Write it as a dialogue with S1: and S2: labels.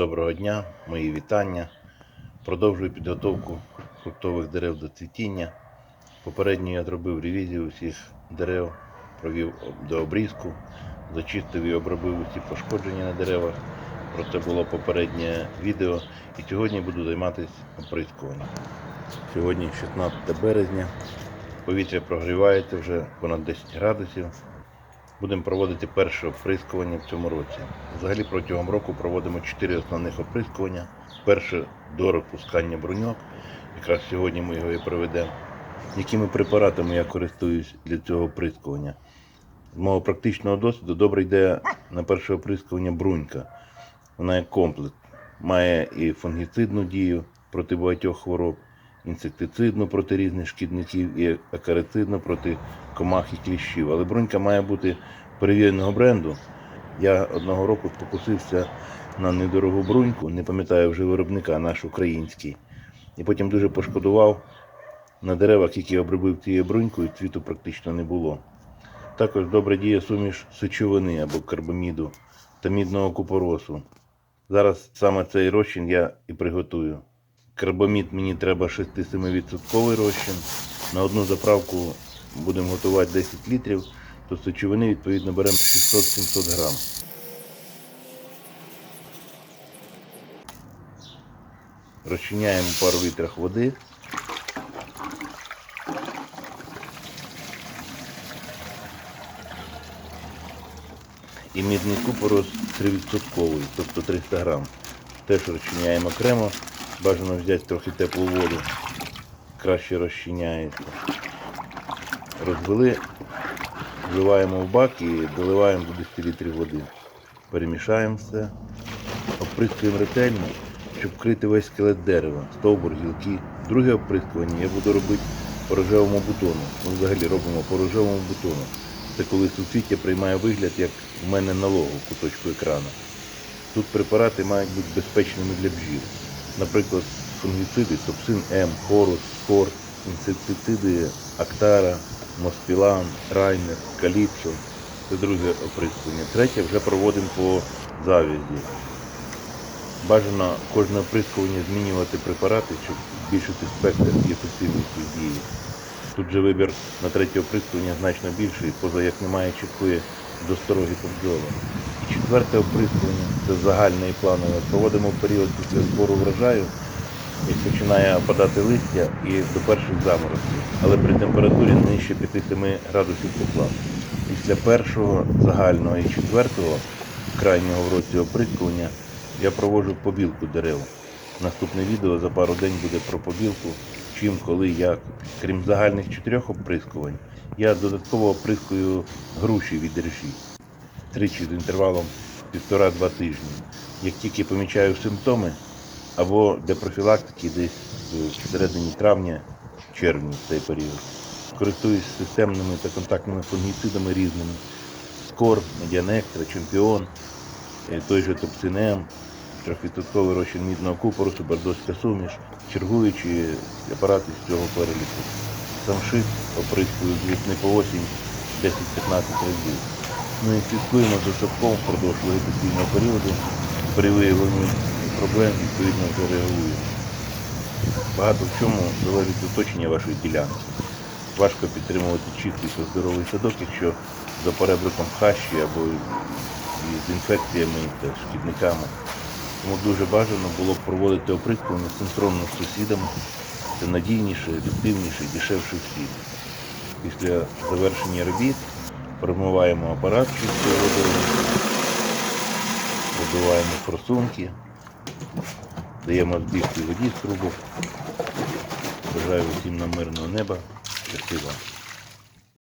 S1: Доброго дня, мої вітання. Продовжую підготовку фруктових дерев до цвітіння. Попередньо я зробив ревізію усіх дерев, провів до обрізку, зачистив і обробив усі пошкодження на деревах. Про це було попереднє відео. І сьогодні буду займатися оприскуванням. Сьогодні 16 березня. Повітря прогрівається вже понад 10 градусів. Будемо проводити перше оприскування в цьому році. Взагалі протягом року проводимо 4 основних оприскування. Перше до розпускання бруньок. Якраз сьогодні ми його і проведемо. Якими препаратами я користуюсь для цього оприскування? З мого практичного досвіду добре йде на перше оприскування брунька. Вона як комплект. Має і фунгіцидну дію проти багатьох хвороб, інсектицидну проти різних шкідників і акарицидну проти комах і кліщів. Але брунька має бути перевіреного бренду. Я одного року спокусився на недорогу бруньку, не пам'ятаю вже виробника, наш український. І потім дуже пошкодував на деревах, які обробив цією брунькою, цвіту практично не було. Також добре діє суміш сечовини або карбаміду та мідного купоросу. Зараз саме цей розчин я і приготую. Карбамід мені треба 6-7% розчин. На одну заправку будемо готувати 10 літрів, то сечовини відповідно беремо 600-700 грам. Розчиняємо пару літрах води. І мідний купорос 3%, тобто 300 грам. Теж розчиняємо окремо. Бажано взяти трохи теплу воду. Краще розчиняється. Розвели, вливаємо в бак і доливаємо до 10 літрів води. Перемішаємо все. Оприскуємо ретельно, щоб вкрити весь скелет дерева, стовбур, гілки. Друге оприскування я буду робити по рожевому бутону. Ми взагалі робимо по рожевому бутону. Це коли суцвіття приймає вигляд, як в мене на лого в куточку екрану. Тут препарати мають бути безпечними для бджіл. Наприклад, фунгіциди, сопсин М, хорус, скор, інсектициди Актара, Моспілан, Райнер, Каліпсо. Це друге оприскування. Третє вже проводимо по завязі. Бажано кожне оприскування змінювати препарати, щоб збільшити спектр і ефективність дії. Тут же вибір на третє оприскування значно більший, поза як немає чіткої достороги по бджолам. І четверте оприскування це загальне і планове. Проводимо період після збору врожаю, як починає опадати листя і до перших заморозків, але при температурі нижче 5-7 градусів тепла. Після першого загального і четвертого крайнього в році оприскування я проводжу побілку дерев. Наступне відео за пару день буде про побілку, чим, коли, як. Крім загальних чотирьох оприскувань, я додатково оприскую груші від режі. Тричі з інтервалом півтора-два тижні. Як тільки помічаю симптоми, або для профілактики десь в середині травня, червні в цей період. Користуюсь системними та контактними фунгіцидами різними. Скор, Медіанектра, Чемпіон, е, той же Топсинем, трьохвідсотковий розчин мідного купорусу, бордоська суміш, чергуючі апарати з цього переліку. Самшит оприскую з весни по осінь 10-15 разів. І слідкуємо за садком впродовж вегетаційного періоду. При виявленні проблем відповідно вже. Багато в чому залежить оточення вашої ділянки. Важко підтримувати чистий та здоровий садок, якщо за перебриком хащі або з інфекціями та шкідниками. Тому дуже бажано було б проводити оприскування синхронно з сусідами. Це надійніше, ефективніше і дешевше всіх. Після завершення робіт промиваємо апарат чистою водою, вибиваємо форсунки, даємо збігти воді з трубок. Бажаю усім на мирного неба. Щасти вам.